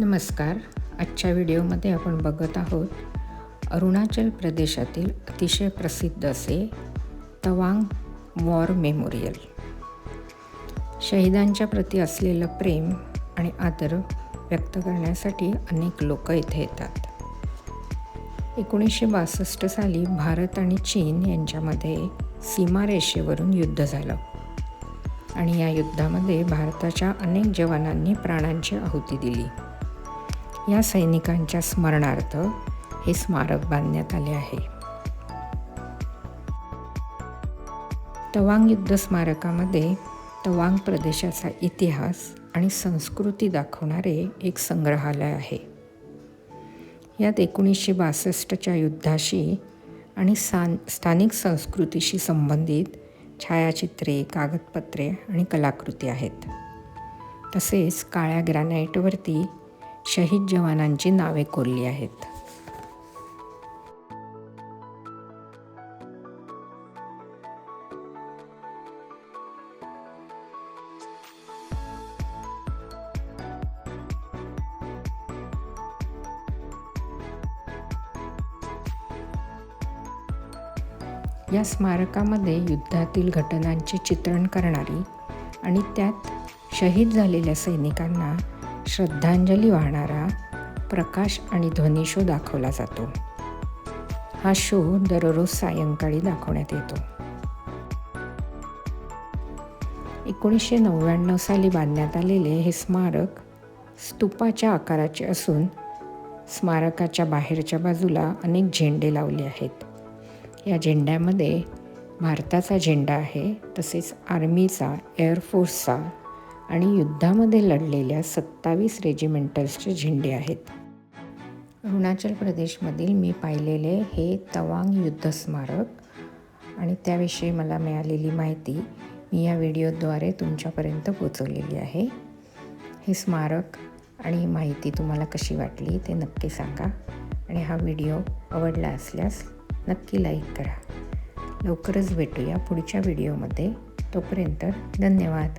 नमस्कार. आजच्या व्हिडिओमध्ये आपण बघत आहोत अरुणाचल प्रदेशातील अतिशय प्रसिद्ध असे तवांग वॉर मेमोरियल. शहीदांच्या प्रती असलेलं प्रेम आणि आदर व्यक्त करण्यासाठी अनेक लोक इथे येतात. एकोणीसशे बासष्ट साली भारत आणि चीन यांच्यामध्ये सीमारेषेवरून युद्ध झालं. आणि या युद्धामध्ये भारताच्या अनेक जवानांनी प्राणांची आहुती दिली. या सैनिकांच्या स्मरणार्थ हे स्मारक बांधण्यात आले आहे. तवांग युद्ध स्मारकामध्ये तवांग प्रदेशाचा इतिहास आणि संस्कृती दाखवणारे एक संग्रहालय आहे. यात एकोणीसशे बासष्टच्या युद्धाशी आणि सान स्थानिक संस्कृतीशी संबंधित छायाचित्रे कागदपत्रे आणि कलाकृती आहेत. तसेच काळ्या ग्रॅनाईटवरती शहीद जवानांची नावे कोरली आहेत. या स्मारकामध्ये युद्धातील घटनांचे चित्रण करणारी आणि त्यात शहीद झालेल्या सैनिकांना श्रद्धांजली वाहणारा प्रकाश आणि ध्वनी शो दाखवला जातो. हा शो दररोज सायंकाळी दाखवण्यात येतो. एकोणीसशे नव्याण्णव साली बांधण्यात आलेले हे स्मारक स्तूपाच्या आकाराचे असून स्मारकाच्या बाहेरच्या बाजूला अनेक झेंडे लावले आहेत. या झेंड्यामध्ये भारताचा झेंडा आहे तसेच आर्मीचा एअरफोर्सचा आणि युद्धामध्ये लढलेल्या सत्तावीस रेजिमेंटल्सचे झेंडे आहेत. अरुणाचल प्रदेशमधील मी पाहिलेले हे तवांग युद्ध स्मारक आणि त्याविषयी मला मिळालेली माहिती मी या व्हिडिओद्वारे तुमच्यापर्यंत पोचवलेली आहे. हे स्मारक आणि माहिती तुम्हाला कशी वाटली ते नक्की सांगा आणि हा व्हिडिओ आवडला असल्यास नक्की लाईक करा. लवकरच भेटूया पुढच्या व्हिडिओमध्ये. तोपर्यंत धन्यवाद.